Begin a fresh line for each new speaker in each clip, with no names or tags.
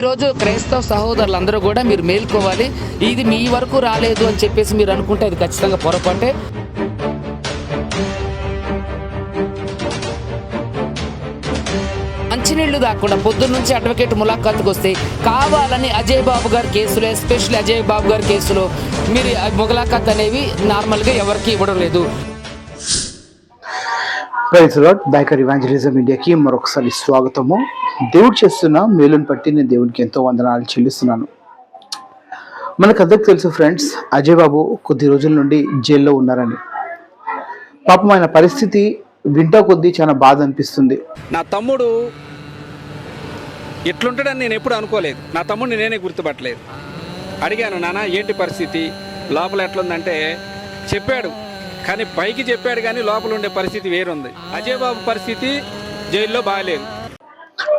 ఈరోజు క్రైస్తవ సహోదరులందరూ కూడా మీరు మేల్కోవాలి. ఇది మీ వరకు రాలేదు అని చెప్పేసి మీరు అనుకుంటే అది ఖచ్చితంగా పొరపాటే. మంచినీళ్ళు దాక్కుండా పొద్దున్న నుంచి అడ్వకేట్ ములాఖాత్కి వస్తే కావాలని అజయ్ బాబు గారి కేసులో ఎస్పెషల్లీ అజయ్ బాబు గారి కేసులో మీరు ఆ ములాఖాత్ అనేవి నార్మల్గా ఎవరికి ఇవ్వడం లేదు.
ప్రైజ్ లాడ్ బైకర్ ఇవాంజలిజం ఇండియాకి మరొకసారి స్వాగతము. దేవుడు చేస్తున్న మేలుని బట్టి నేను దేవునికి ఎంతో వందనాలు చెల్లిస్తున్నాను. మనకు అందరికి తెలుసు ఫ్రెండ్స్ అజయ్ బాబు కొద్ది రోజుల నుండి జైల్లో ఉన్నారని. పాపం ఆయన పరిస్థితి వింటా కొద్దీ చాలా బాధ అనిపిస్తుంది.
నా తమ్ముడు ఎట్లుంటాడని నేను ఎప్పుడు అనుకోలేదు. నా తమ్ముడిని నేనే గుర్తుపట్టలేదు. అడిగాను నాన్న ఏంటి పరిస్థితి? లోపల ఎట్లుందంటే చెప్పాడు. కానీ పైకి చెప్పాడు కానీ లోపల ఉండే పరిస్థితి వేరుంది. అజయ్ బాబు పరిస్థితి జైల్లో బాగాలేదు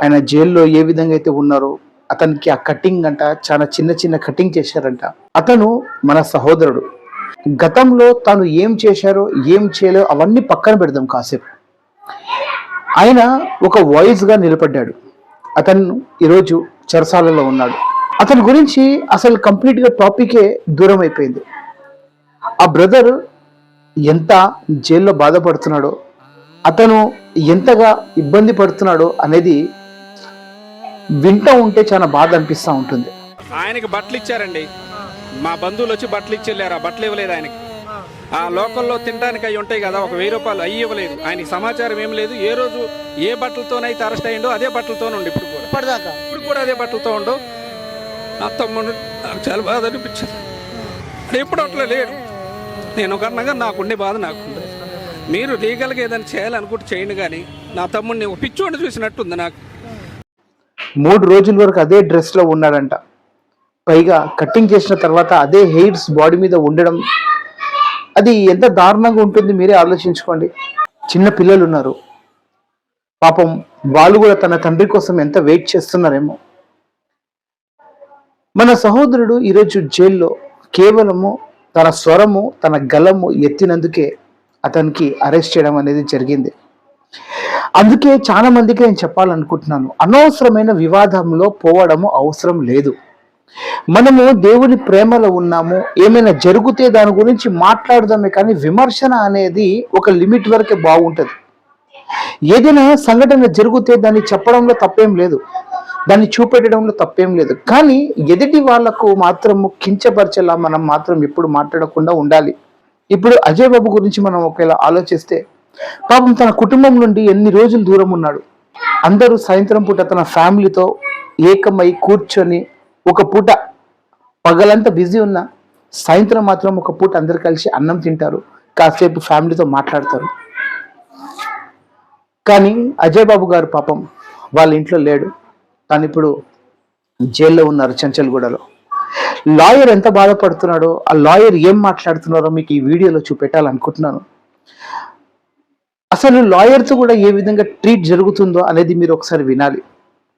ఆయన జైల్లో ఏ విధంగా అయితే ఉన్నారో అతనికి ఆ కటింగ్ అంట చాలా చిన్న చిన్న కటింగ్ చేశారంట. అతను మన సహోదరుడు. గతంలో తాను ఏం చేశారో ఏం చేయలేదో అవన్నీ పక్కన పెడదాం కాసేపు. ఆయన ఒక వాయిస్గా నిలబడ్డాడు. అతను ఈరోజు చెరసాలలో ఉన్నాడు. అతని గురించి అసలు కంప్లీట్గా టాపికే దూరం అయిపోయింది. ఆ బ్రదర్ ఎంత జైల్లో బాధపడుతున్నాడో అతను ఎంతగా ఇబ్బంది పడుతున్నాడో అనేది వింటూ ఉంటే చాలా బాధ అనిపిస్తూ ఉంటుంది.
ఆయనకి బట్టలు ఇచ్చారండి. మా బంధువులు వచ్చి బట్టలు ఇచ్చి వెళ్ళారు. ఆ బట్టలు ఇవ్వలేదు ఆయనకి. ఆ లోకల్లో తినడానికి అవి ఉంటాయి కదా ఒక వెయ్యి రూపాయలు అయ్యి ఇవ్వలేదు. ఆయనకి సమాచారం ఏం లేదు. ఏ రోజు ఏ బట్టలతోనైతే అరెస్ట్ అయ్యిండో అదే బట్టలతోనే ఉండి ఇప్పుడు కూడా. ఇప్పుడు కూడా అదే బట్టలతో ఉండు. నా తమ్ముడు నాకు చాలా బాధ అనిపించింది. వాడు ఎప్పుడు అట్లా లేడు? నేను కన్నగా నాకుండే బాధ నాకుంది మీరు లీగల్గా ఏదైనా చేయాలనుకుంటే చేయండి కానీ నా తమ్ముడిని ఒక పిచ్చోడిని చూసినట్టుంది నాకు.
మూడు రోజుల వరకు అదే డ్రెస్లో ఉన్నాడంట. పైగా కటింగ్ చేసిన తర్వాత అదే హెయిర్స్ బాడీ మీద ఉండడం అది ఎంత దారుణంగా ఉంటుంది మీరే ఆలోచించుకోండి. చిన్న పిల్లలు ఉన్నారు. పాపం వాళ్ళు కూడా తన తండ్రి కోసం ఎంత వెయిట్ చేస్తున్నారేమో. మన సహోదరుడు ఈరోజు జైల్లో కేవలము తన స్వరము తన గలము ఎత్తినందుకే అతనికి అరెస్ట్ చేయడం అనేది జరిగింది. అందుకే చాలా మందికి నేను చెప్పాలనుకుంటున్నాను అనవసరమైన వివాదంలో పోవడము అవసరం లేదు. మనము దేవుని ప్రేమలో ఉన్నాము ఏమైనా జరిగితే దాని గురించి మాట్లాడదామే కానీ విమర్శన అనేది ఒక లిమిట్ వరకే బాగుంటుంది. ఏదైనా సంఘటన జరిగితే దాన్ని చెప్పడంలో తప్పేం లేదు. దాన్ని చూపెట్టడంలో తప్పేం లేదు. కానీ ఎదుటి వాళ్ళకు మాత్రము కించపరిచేలా మనం మాత్రం ఎప్పుడు మాట్లాడకుండా ఉండాలి. ఇప్పుడు అజయ్ బాబు గురించి మనం ఒకవేళ ఆలోచిస్తే పాపం తన కుటుంబం నుండి ఎన్ని రోజులు దూరం ఉన్నాడు. అందరూ సాయంత్రం పూట తన ఫ్యామిలీతో ఏకమై కూర్చొని ఒక పూట పగలంతా బిజీ ఉన్నా సాయంత్రం మాత్రం ఒక పూట అందరు కలిసి అన్నం తింటారు కాసేపు ఫ్యామిలీతో మాట్లాడతారు. కానీ అజయ్ బాబు గారు పాపం వాళ్ళ ఇంట్లో లేడు. తను ఇప్పుడు జైల్లో ఉన్నారు చంచల్గూడలో. లాయర్ ఎంత బాధపడుతున్నాడో ఆ లాయర్ ఏం మాట్లాడుతున్నారో మీకు ఈ వీడియోలో చూపెట్టాలనుకుంటున్నాను. అసలు లాయర్తో కూడా ఏ విధంగా ట్రీట్ జరుగుతుందో అనేది మీరు ఒకసారి వినాలి.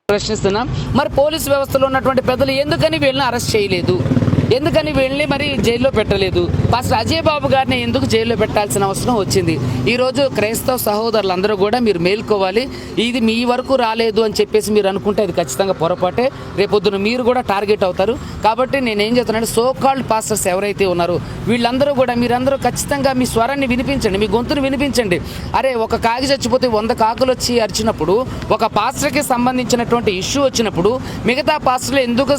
ప్రశ్నిస్తున్నాం. మరి పోలీస్ వ్యవస్థలో ఉన్నటువంటి పెద్దలు ఎందుకని వీళ్ళని అరెస్ట్ చేయలేదు? ఎందుకని వీళ్ళని మరి జైల్లో పెట్టలేదు? పాస్టర్ అజయ్ బాబు గారిని ఎందుకు జైల్లో పెట్టాల్సిన అవసరం వచ్చింది? ఈరోజు క్రైస్తవ సహోదరులందరూ కూడా మీరు మేల్కోవాలి. ఇది మీ వరకు రాలేదు అని చెప్పేసి మీరు అనుకుంటే అది ఖచ్చితంగా పొరపాటే. రేపొద్దున మీరు కూడా టార్గెట్ అవుతారు. కాబట్టి నేను ఏం చెప్తున్నాను సో కాల్డ్ పాస్టర్స్ ఎవరైతే ఉన్నారో వీళ్ళందరూ కూడా మీరందరూ ఖచ్చితంగా మీ స్వరాన్ని వినిపించండి మీ గొంతును వినిపించండి. అరే ఒక కాకి చచ్చిపోతే వంద కాకులు వచ్చి అరిచినప్పుడు ఒక పాస్టర్కి సంబంధించినటువంటి ఇష్యూ వచ్చినప్పుడు మిగతా పాస్టర్లు ఎందుకు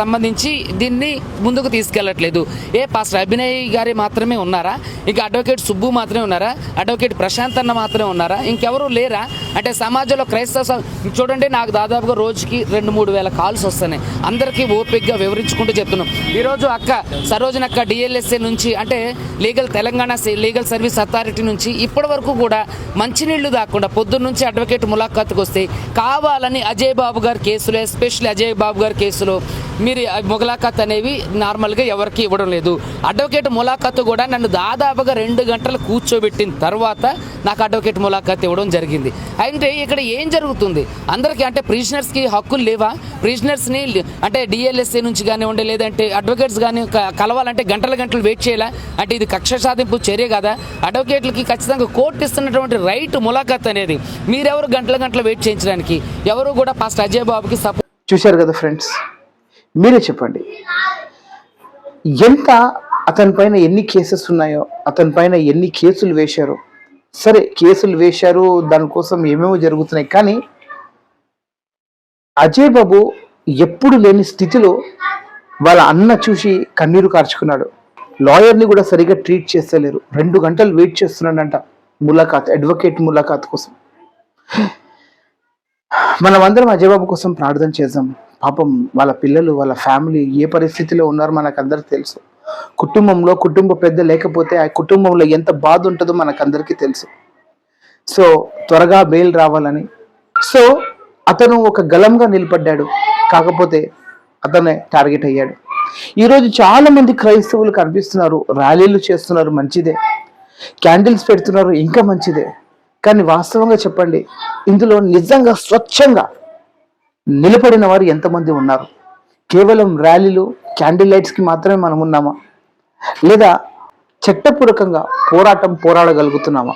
సంబంధించి దీన్ని ముందుకు తీసుకెళ్ళట్లేదు. ఏ పాస్టర్ అభినయ్ గారి మాత్రమే ఉన్నారా? ఇంకా అడ్వకేట్ సుబ్బు మాత్రమే ఉన్నారా? అడ్వకేట్ ప్రశాంత్ అన్న మాత్రమే ఉన్నారా? ఇంకెవరు లేరా? అంటే సమాజంలో క్రైస్తవ చూడండి నాకు దాదాపుగా రోజుకి రెండు మూడు వేల కాల్స్ వస్తున్నాయి. అందరికీ ఓపిక్గా వివరించుకుంటూ చెప్తున్నాం. ఈరోజు అక్క సరోజన అక్క డిఎల్ఎస్ఏ నుంచి అంటే legal Telangana legal service authority నుంచి ఇప్పటి వరకు కూడా మంచినీళ్ళు దాక్కుండా పొద్దున్న నుంచి అడ్వకేట్ ములాఖాత్కి వస్తే కావాలని అజయ్ బాబు గారి కేసులో ఎస్పెషల్లీ అజయ్ బాబు గారి కేసులో మీరు ఆ ములాఖాత్ అనేవి నార్మల్గా ఎవరికి ఇవ్వడం లేదు. అడ్వకేట్ ములాఖాత్ కూడా నన్ను దాదాపుగా రెండు గంటలు కూర్చోబెట్టిన తర్వాత నాకు అడ్వకేట్ ములాఖాత్ ఇవ్వడం జరిగింది. అంటే ఇక్కడ ఏం జరుగుతుంది? అందరికీ అంటే ప్రిజనర్స్కి హక్కులు లేవా? ప్రిజనర్స్ని అంటే డిఎల్ఎస్ఏ నుంచి కానివ్వండి లేదంటే అడ్వకేట్స్ కానీ కలవాలంటే గంటల గంటలు వెయిట్ చేయాలా? అంటే ఇది కక్ష సాధింపు చర్య కదా? అడ్వకేట్లకి ఖచ్చితంగా కోర్టు ఇస్తున్నటువంటి రైట్ ములాఖాత్ అనేది మీరెవరు గంటల గంటలు వెయిట్ చేయించడానికి? ఎవరు కూడా ఫస్ట్ అజయ్ బాబుకి సపోర్ట్
చూశారు కదా ఫ్రెండ్స్? మీరే చెప్పండి. ఎంత అతని పైన ఎన్ని కేసెస్ ఉన్నాయో అతని పైన ఎన్ని కేసులు వేశారు. సరే కేసులు వేశారు దానికోసం ఏమేమో జరుగుతున్నాయి కానీ అజయ్ బాబు ఎప్పుడు లేని స్థితిలో వాళ్ళ అన్న చూసి కన్నీరు కార్చుకున్నాడు. లాయర్ని కూడా సరిగా ట్రీట్ చేస్తలేరు. రెండు గంటలు వెయిట్ చేస్తున్నాడంట ములాఖాత్ అడ్వకేట్ ములాఖాత్ కోసం. మనం అందరం అజయ్ బాబు కోసం ప్రార్థన చేద్దాం. పాపం వాళ్ళ పిల్లలు వాళ్ళ ఫ్యామిలీ ఏ పరిస్థితిలో ఉన్నారో మనకందరికి తెలుసు. కుటుంబంలో కుటుంబ పెద్ద లేకపోతే ఆ కుటుంబంలో ఎంత బాధ ఉంటుందో మనకందరికీ తెలుసు. సో త్వరగా బెయిల్ రావాలని. సో అతను ఒక గలంగా నిలబడ్డాడు. కాకపోతే అతనే టార్గెట్ అయ్యాడు. ఈరోజు చాలా మంది క్రైస్తవులు కనిపిస్తున్నారు. ర్యాలీలు చేస్తున్నారు. మంచిదే. క్యాండిల్స్ పెడుతున్నారు. ఇంకా మంచిదే. కానీ వాస్తవంగా చెప్పండి. ఇందులో నిజంగా స్వచ్ఛంగా నిలబడిన వారు ఎంతమంది ఉన్నారు? కేవలం ర్యాలీలు క్యాండిల్ లైట్స్కి మాత్రమే మనం ఉన్నామా? లేదా చట్టపూర్వకంగా పోరాటం పోరాడగలుగుతున్నామా?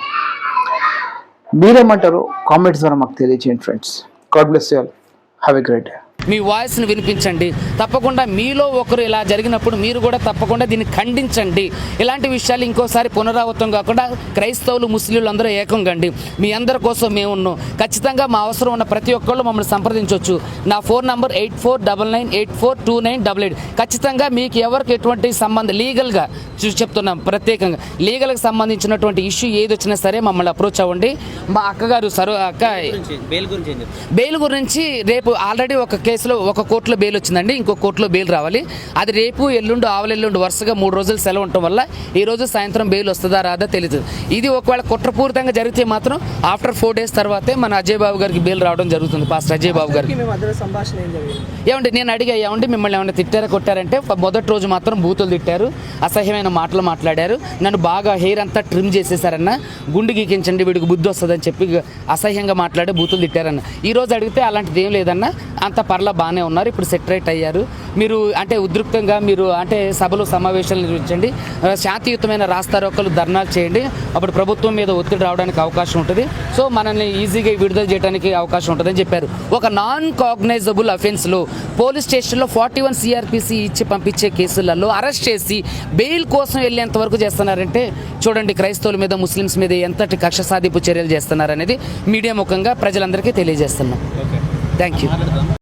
మీరేమంటారో కామెంట్స్ ద్వారా మాకు తెలియజేయండి friends God bless you all have a great day
మీ వాయిస్ని వినిపించండి. తప్పకుండా మీలో ఒకరు ఇలా జరిగినప్పుడు మీరు కూడా తప్పకుండా దీన్ని ఖండించండి. ఇలాంటి విషయాలు ఇంకోసారి పునరావృతం కాకుండా క్రైస్తవులు ముస్లింలు అందరూ ఏకం కండి. మీ అందరి కోసం మేము ఉన్నాం. ఖచ్చితంగా మా అవసరం ఉన్న ప్రతి ఒక్కళ్ళు మమ్మల్ని సంప్రదించవచ్చు. నా phone number eight four double nine eight four two nine double eight. ఖచ్చితంగా మీకు ఎవరికి ఎటువంటి సంబంధం లీగల్గా చూసి చెప్తున్నాం ప్రత్యేకంగా. లీగల్కి సంబంధించినటువంటి ఇష్యూ ఏది వచ్చినా సరే మమ్మల్ని అప్రోచ్ అవ్వండి. మా అక్కగారు సరో అక్క
బెయిల్ గురించి
బెయిల్ గురించి రేపు ఆల్రెడీ ఒక కేసులో ఒక కోర్టులో బెయిల్ వచ్చిందండి ఇంకో కోర్టులో బెయిల్ రావాలి. అది రేపు ఎల్లుండి ఆవలెల్లుండి వరుసగా మూడు రోజులు సెలవు ఉండటం వల్ల ఈ రోజు సాయంత్రం బెయిల్ వస్తుందా రాదా తెలియదు ఇది ఒకవేళ కుట్రపూరితంగా జరిగితే మాత్రం ఆఫ్టర్ ఫోర్ డేస్ తర్వాతే మన అజయ్ బాబు గారికి బెయిల్ రావడం జరుగుతుంది పాస్టర్ అజయ్ బాబు గారికి.
మేము అద్దరు సంభాషణ ఏం జరిగింది?
ఏమండి నేను అడిగా ఏమండి మిమ్మల్ని ఏమైనా తిట్టారా కొట్టారంటే మొదటి రోజు మాత్రం బూతులు తిట్టారు అసహ్యమైన మాటలు మాట్లాడారు నన్ను బాగా హెయిర్ అంతా ట్రిమ్ చేసేసారన్న గుండు గీకించండి వీడికి బుద్ధి వస్తుందని చెప్పి అసహ్యంగా మాట్లాడి బూతులు తిట్టారన్న. ఈ రోజు అడిగితే అలాంటిది ఏం లేదన్న అంత పర్లా బాగానే ఉన్నారు. ఇప్పుడు సెటరేట్ అయ్యారు. మీరు అంటే ఉద్రిక్తంగా మీరు అంటే సభలు సమావేశాలు నిర్వహించండి. శాంతియుతమైన రాస్తారోకలు ధర్నాలు చేయండి. అప్పుడు ప్రభుత్వం మీద ఒత్తిడి రావడానికి అవకాశం ఉంటుంది. సో మనల్ని ఈజీగా విడుదల చేయడానికి అవకాశం ఉంటుందని చెప్పారు. ఒక నాన్ కాగ్నైజబుల్ అఫెన్స్లో పోలీస్ స్టేషన్లో ఫార్టీ వన్ సిఆర్పిసి ఇచ్చి పంపించే కేసులలో అరెస్ట్ చేసి బెయిల్ కోసం వెళ్ళేంత వరకు చేస్తున్నారంటే చూడండి క్రైస్తవుల మీద ముస్లిమ్స్ మీద ఎంతటి కక్ష సాధింపు చర్యలు చేస్తున్నారనేది మీడియా ముఖంగా ప్రజలందరికీ తెలియజేస్తున్నాం. Thank you